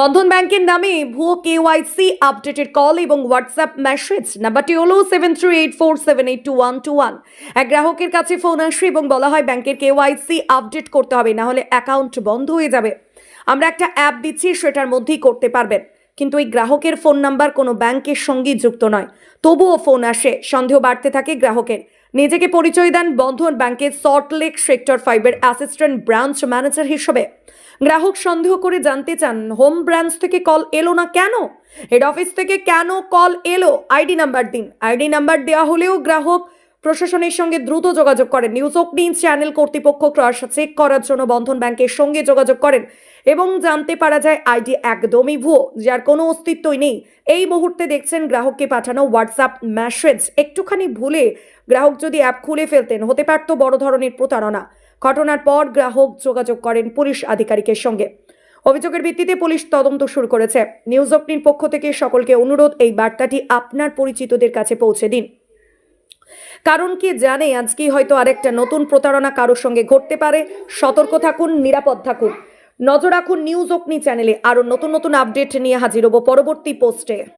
বন্ধন ব্যাংকের নামে ভুয়ো কেওয়াইসি আপডেটের কল এবং হোয়াটসঅ্যাপ মেসেজ। নাম্বারটি হলো seven three eight four seven eight two one two one এক গ্রাহকের কাছে ফোন আসে এবং বলা হয়, ব্যাংকের কেওয়াইসি আপডেট করতে হবে, না হলে অ্যাকাউন্ট বন্ধ হয়ে যাবে। আমরা একটা অ্যাপ দিচ্ছি, সেটার মধ্যেই করতে পারবেন। কিন্তু এই গ্রাহকের ফোন নাম্বার কোনো ব্যাংকের সঙ্গে যুক্ত নয়। তবুও ফোন আসে, সন্দেহ বাড়তে থাকে গ্রাহকের। নিজেকে পরিচয় দেন বন্ধন ব্যাংকের সল্টলেক সেক্টর ফাইভের অ্যাসিস্ট্যান্ট ব্রাঞ্চ ম্যানেজার হিসেবে। গ্রাহক সন্দেহ করে জানতে চান, হোম ব্রাঞ্চ থেকে কল এলো না কেন? হেড অফিস থেকে কেন কল এলো? আইডি নাম্বার দিন। আইডি নাম্বার দেওয়া হলেও গ্রাহক প্রশাসনের সঙ্গে দ্রুত যোগাযোগ করেন। নিউজ অগ্নিন চ্যানেল কর্তৃপক্ষ ক্রস চেক করার জন্য বন্ধন ব্যাংকের সঙ্গে যোগাযোগ করেন এবং জানতে পারা যায়, আইডি একদমই ভুয়ো, যার কোনো অস্তিত্বই নেই। এই মুহূর্তে দেখছেন গ্রাহককে পাঠানো হোয়াটসঅ্যাপ মেসেজ একটুখানি ভুলে গ্রাহক যদি অ্যাপ খুলে ফেলতেন, হতে পারত বড় ধরনের প্রতারণা। ঘটনার পর গ্রাহক যোগাযোগ করেন পুলিশ আধিকারিকের সঙ্গে। অভিযোগের ভিত্তিতে পুলিশ তদন্ত শুরু করেছে। নিউজ অগ্নির পক্ষ থেকে সকলকে অনুরোধ, এই বার্তাটি আপনার পরিচিতদের কাছে পৌঁছে দিন। কারণ কি জানে? আজকেই হয়তো আরেকটা নতুন প্রতারণা কারোর সঙ্গে ঘটতে পারে। সতর্ক থাকুন, নিরাপদ থাকুন। নজর রাখুন নিউজ অগ্নি চ্যানেলে। আরও নতুন নতুন আপডেট নিয়ে হাজির হব পরবর্তী পোস্টে।